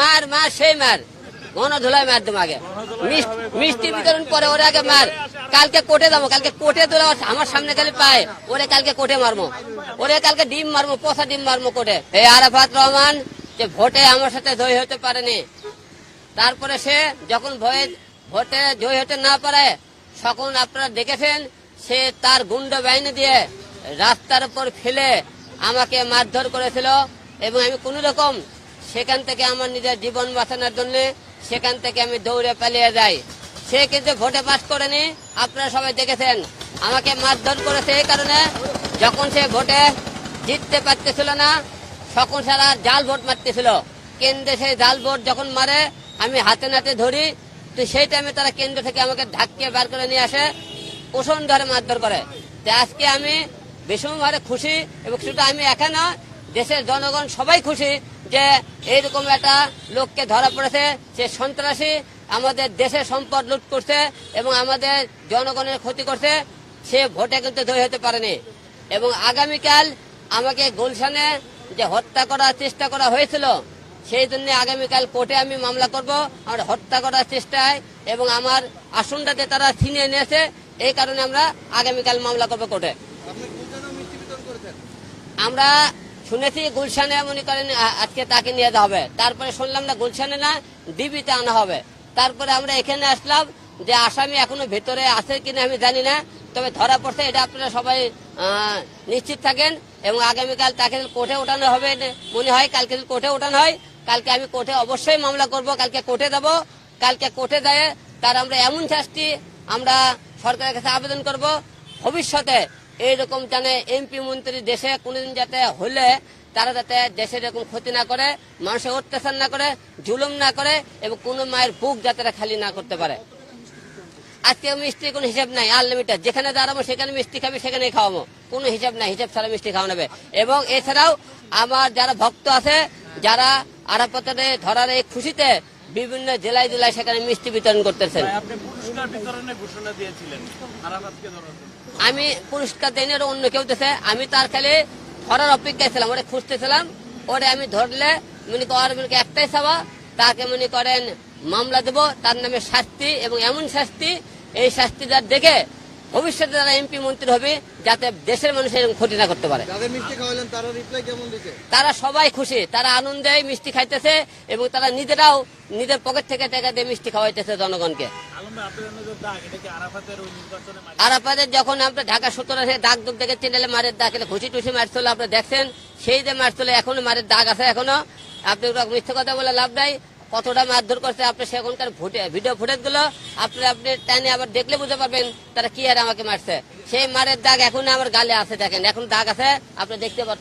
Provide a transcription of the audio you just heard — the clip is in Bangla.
মার মার, সেই মার। দেবো আগে মিষ্টি বিতরণ পরে মার। কালকে কোটে কালকে কোটে আমার সামনে খালি পায়। ওরে কালকে কোটে মারবো। ওরে কালকে ডিম মারবো, পচা ডিম মারবো কোটে। আরাফাত রহমান, যে ভোটে আমার সাথে জয়ী হতে পারেনি। তারপরে সে যখন ভয়ে ভোটে জয়ী হতে না পারে তখন আপনারা দেখেছেন, সে তার গুন্ড বাহিনী দিয়ে রাস্তার উপর ফেলে আমাকে মারধর করেছিল। এবং আমি কোন রকম সেখান থেকে আমার নিজের জীবন বাঁচানোর জন্য সেখান থেকে আমি দৌড়ে পালিয়ে যাই। সে কিন্তু ভোটে পাস করেনি, আপনারা সবাই দেখেছেন। আমাকে মারধর করেছে এই কারণে, যখন সে ভোটে জিততে পারতেছিল না, তখন সারা জাল ভোট মারতেছিল। কেন্দ্রে সেই জাল ভোট যখন মারে, আমি হাতে নাতে ধরি, তো সেই টাইমে তারা কেন্দ্র থেকে আমাকে ধাক্কে বার করে নিয়ে আসে পোষণ ধরে মারধর করে। তো আজকে আমি ভীষণভাবে খুশি এবং শুধু আমি একা না দেশের জনগণ সবাই খুশি যে এইরকম একটা লোককে ধরা পড়েছে সে সন্ত্রাসী আমাদের দেশের সম্পদ লুট করছে এবং আমাদের জনগণের ক্ষতি করছে সে ভোটে কিন্তু জয়ী হতে পারেনি। এবং আগামীকাল আমাকে গুলশানে যে হত্যা করার চেষ্টা করা হয়েছিল সেই জন্য আগামীকাল কোর্টে আমি মামলা করব আমার হত্যা করার চেষ্টায় এবং আমার আসনটাতে তারা ছিনিয়ে নিয়েছে এই কারণে আমরা আগামীকাল মামলা করব কোর্টে। আমরা শুনেছি গুলশানে মনে করেন আজকে তাকে নিয়ে যাওয়া হবে তারপরে শুনলাম না গুলশানে না, ডিবিতে আনা হবে। তারপরে আমরা এখানে আসলাম যে আসামি এখনও ভেতরে আছে কিনা আমি জানি না, তবে ধরা পড়ছে, এটা আপনারা সবাই নিশ্চিত থাকেন এবং আগামীকাল তাকে কোর্টে ওঠানো হবে মনে হয়। কালকে কোর্টে ওঠানো হয়, কালকে আমি কোর্টে অবশ্যই মামলা করব, কালকে কোর্টে যাব। কালকে কোর্টে যায়, তার আমরা এমন শাস্তি আমরা সরকারের কাছে আবেদন করব। ভবিষ্যতে এইরকম জানে এমপি মন্ত্রী দেশে কোনদিন যাতে হলে তারা যাতে দেশের এরকম ক্ষতি না করে মানুষের অত্যাচার না করে, জুলুম না করে এবং কোনো মায়ের বুক যাতে খালি না করতে পারে। আজকে মিষ্টি কোনো হিসাব নাই আনলিমিটেড যেখানে দাঁড়াবো সেখানে মিষ্টি খাবে সেখানে খাওয়াবো। কোনো হিসাব নাই, হিসাব ছাড়া মিষ্টি খাওয়া নেবে। এবং এছাড়াও আমার যারা ভক্ত আছে, যারা আরাপথে ধরার এই খুশিতে বিভিন্ন জেলায় জেলায় সেখানে মিষ্টি বিতরণ করতেছেন। আমি পুরস্কার দেয়নি ওরা অন্য কেউ দিছে। আমি তার খালি ধরার অপেক্ষায় ছিলাম ওরা খুঁজতেছিলাম। ওরে আমি ধরলে মনে কর মনে একটাই সভা তাকে মনে করেন মামলা দেব তার নামে শাস্তি এবং এমন শাস্তি এই শাস্তি যার দেখে ভবিষ্যতে তারা এমপি মন্ত্রী হবে যাতে দেশের মানুষের ক্ষতি না করতে পারে। তারা সবাই খুশি তারা আনন্দে মিষ্টি খাইতেছে এবং তারা নিজেরাও নিজের পকেট থেকে টাকা দিয়ে মিষ্টি খাওয়াইতেছে জনগণকে। আরাফাতের যখন আমরা ঢাকা সত্তর আছে দাগ দুগ দেখে চিনালে মারের দাগ এলে ঘুষি টুসি মারছিল আপনারা দেখছেন সেই যে মারছিল এখনও মারের দাগ আছে এখনও। আপনি ওরা মিথ্যে কথা বলে লাভ নাই। কতটা মারধর করছে, আপনি সেখানকার ভোটে ভিডিও ফুটেজগুলো আপনি আপনি টানে আবার দেখলে বুঝতে পারবেন তারা কি আর আমাকে মারছে। সেই মারের দাগ এখন আমার গালে আছে, দেখেন। এখন দাগ আছে, আপনি দেখতে পাচ্ছেন